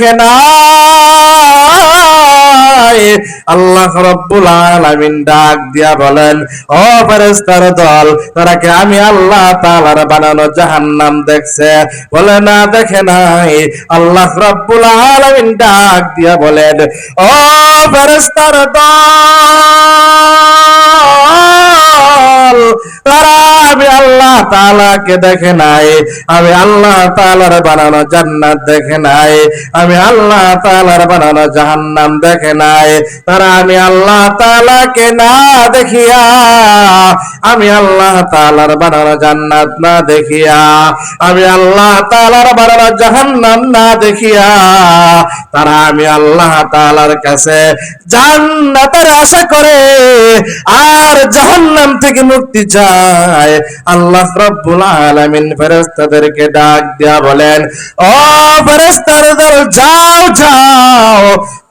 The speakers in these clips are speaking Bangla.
দেখে না আল্লাহ রব্বুল আলামিন ডাক দিয়া বলেন, ও ফেরেশতার দল, তারা কি আমি আল্লাহ তাআলার বানানো জাহান্নাম দেখছে? বলে, না, দেখে নাই। আল্লাহ রব্বুল আলামিন ডাক দিয়া বলেন, ও ফেরেশতার দল আমি আল্লাহ তাআলাকে দেখে নাই। আমি আল্লাহ তাআলার বানানো জান্নাত দেখে নাই। আমি আল্লাহ তাআলার বানানো জাহান্নাম দেখে নাই। তারা আমি আল্লাহ তাআলাকে না দেখিয়া, আমি আল্লাহ তাআলার বানানো জান্নাত না দেখিয়া, আমি আল্লাহ তাআলার বানানো জাহান্নাম না দেখিয়া, তারা আমি আল্লাহ তাআলার কাছে জান্নাতের আশা করে, আর জাহান্নাম থেকে মুক্তি চায়, আল্লাহ রাব্বুল আলামিন ফেরেশতাদেরকে ডাক দিয়া বলেন, ও ফেরেশতার দল যাও যাও,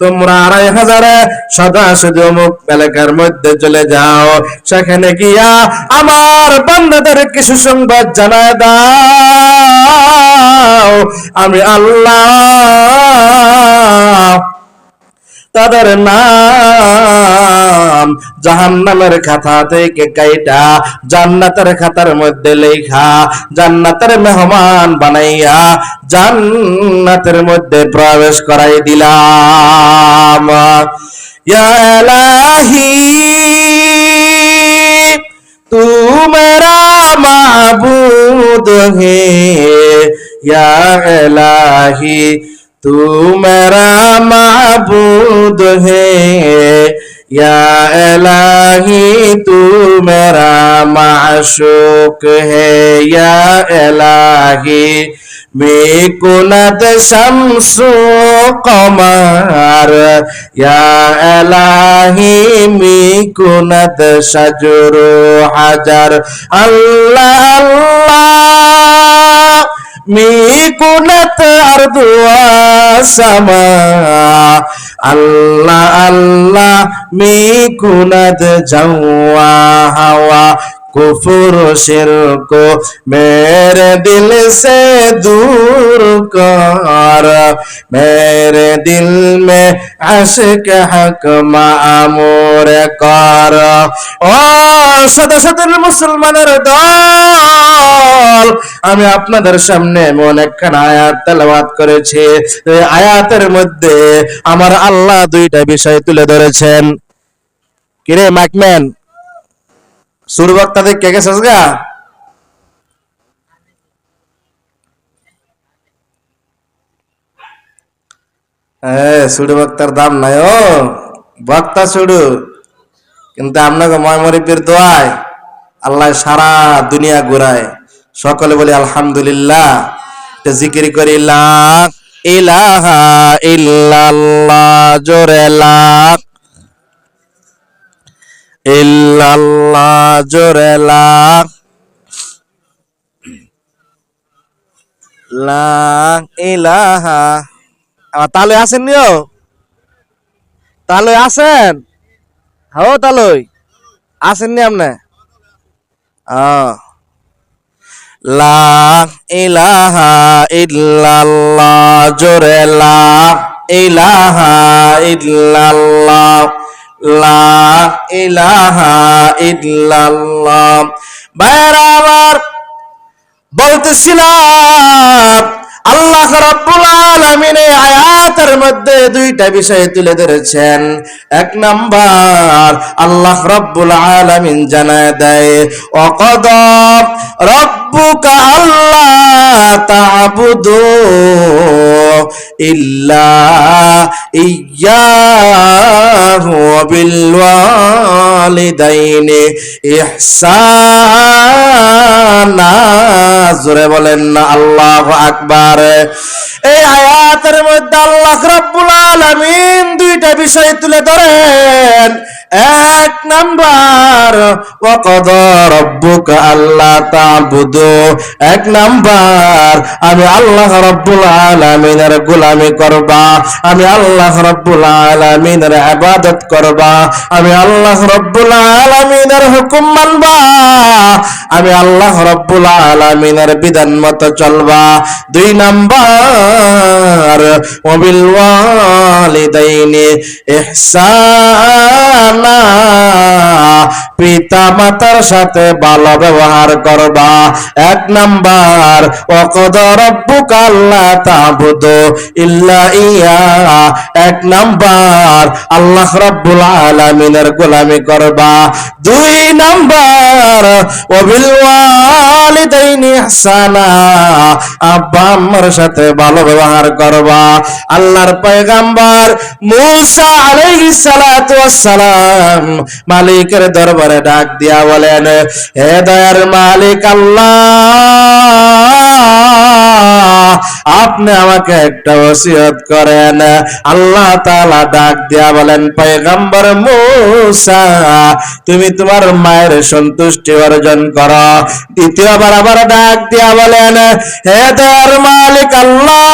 তোমরা আড়াই হাজারে সদা শুধু মুখ এলাকার মধ্যে চলে যাও। সেখানে গিয়া আমার বান্দাদেরকে সুসংবাদ জানায় দাও। আমি আল্লাহ তাদের নাম জাহান্নামের খাতা থেকে কাইটা জান্নাতের খাতার মধ্যে লেখা, জান্নাতের মেহমান বানাইয়া জান্নাতের মধ্যে প্রবেশ করাই দিলাম। ইয়া এলাহি তু মেরা মাবুদ হে। ইয়া तू मेरा माबूद है या इलाही तू मेरा माशूक है या इलाही मैं कुनत शमसो कमर या इलाही मैं कुनत शजरो हजर अल्लाह अल्लाह mikunat ardua sama Allah Allah mikunat jawa hawa কুফুর শিরক, মেরে দিল সে দূর কর। মেরে দিল মে আশিক হক মামুর কর। ও শত শত মুসলমানের দল, আমি আপনাদের সামনে এমন একখান আয়াত তেলাওয়াত করেছি। আয়াতের মধ্যে আমার আল্লাহ দুইটা বিষয় তুলে ধরেছেন। কিরে মাকম্যান? সুর বক্তাদের কে গেছিস গা? সুড়ু বক্তার দাম নাই ও। বক্তা সুড়ু কিন্তু আপনাকে দোয়ায় আল্লাহ সারা দুনিয়া ঘুরায়। সকলে বলি আলহামদুলিল্লাহ। জিকির করি লাখ ইলাহা ইল্লাল্লাহ, জোরে লাখ ইল্লাল্লাহ জোরে লাখ লাখ ইলাহা। আমার তালে আসেন নিও। তালে আসেন। হ্যাঁ তালই আসেননি আপনি। লা ইলাহা ইল্লাল্লাহ জোরে লা ইলাহা ইল্লাল্লাহ। লা বলতেছিলাম আল্লাহ রাব্বুল আলামিন আয়াতের মধ্যে দুইটা বিষয় তুলে ধরেছেন। এক নাম্বার, আল্লাহ রাব্বুল আলামিন জানায় দেয় অকদ রব্বুকা আল্লাহ তা'বুদু ইল্লা ইয়্যাহু ওয়া বিল ওয়ালিদাইনি ইহসানা। জোরে বলেন না, আল্লাহু আকবার। এই আয়াতের মধ্যে আল্লাহ রাব্বুল আলামিন দুইটা বিষয় তুলে ধরেন। এক নাম্বার আল্লাহ তা'বুদু। এক নাম্বার, আমি আল্লাহ রাব্বুল আলামিনের গোলামি করবা, আমি আল্লাহ রাব্বুল আলামিনের ইবাদত করবা, আমি আল্লাহ রাব্বুল আলামিনের হুকুম মানবা, আমি আল্লাহ রাব্বুল আলামিনের বিধান মতো চলবা। দুই নাম্বার ওয়াবিল ওয়ালিদাইনি ইহসানা। পিতা মাতার সাথে ভালো ব্যবহার করবা। এক নাম্বার, ওয়াকাদ রব্বুকা আল্লাহ তা'বুদু ইল্লা ইয়া। এক নাম্বার, আল্লাহ রাব্বুল আলামিনের গোলামি করবা। দুই নাম্বার আব্বা আম্মার সাথে ভালো ব্যবহার করবা। আল্লাহর পয়গাম্বার মূসা আলাইহিস সালাতু ওয়াসসালাম মালিকের দরবারে ডাক দিয়া বলেন, হে দয়ার মালিক আল্লাহ আপনি আমাকে একটা ওসিয়ত করেন। আল্লাহ তাআলা ডাক দিয়া বলেন, পয়গম্বর মূসা, তুমি তোমার মায়ের সন্তুষ্টি অর্জন করো। দ্বিতীয়বার আবার ডাক দিয়া বলেন, হে দয়ার মালিক আল্লাহ,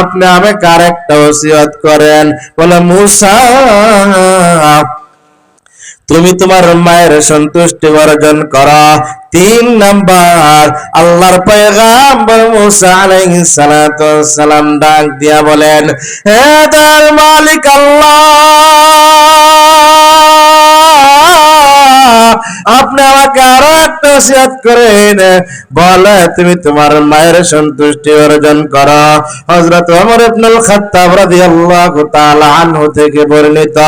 আপনি আমাকে আরেকটা ওসিয়ত করেন। বলে, মূসা তুমি তোমার মায়ের সন্তুষ্টি অর্জন করো। তিন নাম্বার, আল্লাহর পয়গাম্বর মুসা আলাইহিস সালাতু সালাম ডাক দিয়া বলেন, হে তার মালিক আল্লাহ আপনি আমাকে আরও একটা ওসিয়ত করেন। বলে, তুমি তোমার মায়ের সন্তুষ্টি অর্জন করো। ইবনুল খাত্তাব রাদিয়াল্লাহু তাআলা আনহু থেকে বর্ণিত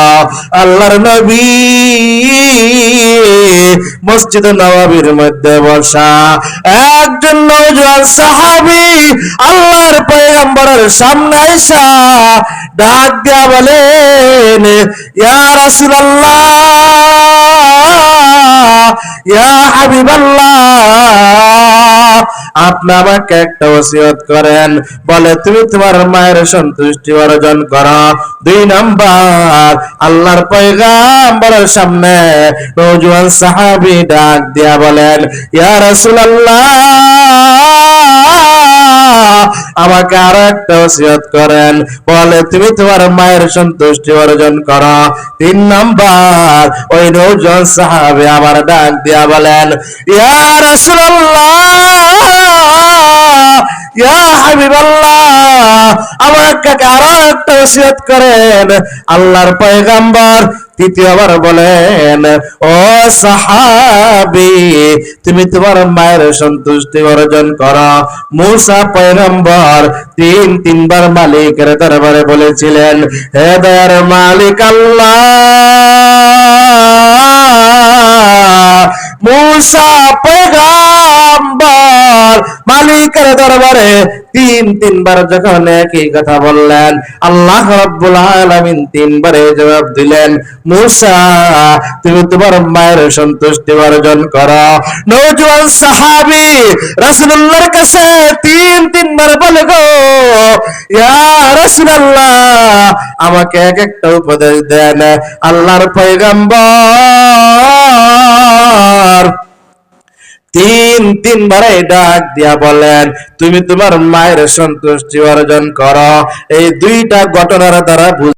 আল্লাহর নবী মসজিদ নবাবির মধ্যে বসা একজন নওজোয়ান সাহাবী আল্লাহর পয়গম্বরের সামনে আইসা ডাক দিয়া বলেন, ইয়া রাসূলুল্লাহ, ইয়া হাবিবাল্লাহ, আপনি আমাকে একটা ওসিয়ত করেন। বলে, তুমি তোমার মায়ের সন্তুষ্টি অর্জন করো। দুই নাম্বার, আল্লাহর পয়গাম্বরের সামনে নওজোয়ান সাহাবী ডাক দিয়া বলেন, ইয়া রাসূলুল্লাহ আমাকে আরও একটা ওসিয়ত করেন। বলে, তুমি তোমার মায়ের সন্তুষ্টি অর্জন করো। তিন নাম্বার, ওই নৌজন সাহাবে আমার ডাক দিয়া বলেন, ইয়া হাবিবাল্লাহ, আমাকে আরও একটা ওসিয়ত করেন। আল্লাহর পয়গাম্বর তৃতীয়বার বলেন, ও সাহাবি, তুমি তোমার মায়ের সন্তুষ্টি অর্জন করো। মুসা পয়গম্বর তিন, তিনবার মালিকের দরবারে বলেছিলেন, হে দয়ার মালিক আল্লাহ, মুসা পয়গম্বর মালিকের দরবারে তিন, তিনবার যখন একই কথা বললেন, আল্লাহ রাব্বুল আলামিন তিনবারে জবাব দিলেন, মুসা, তুমি তোমার মায়ের সন্তুষ্টি অর্জন করো। নওজোয়ান সাহাবী রাসূলুল্লাহর কাছে তিন, তিনবার বলে, গো, ইয়া রাসূলুল্লাহ, আমাকে এক একটা উপদেশ দেন। আল্লাহর পয়গম্বর তিন তিনবার ডাক দিয়া বলেন, তুমি তোমার মায়ের সন্তুষ্টি অর্জন করো। এই দুইটা ঘটনার দ্বারা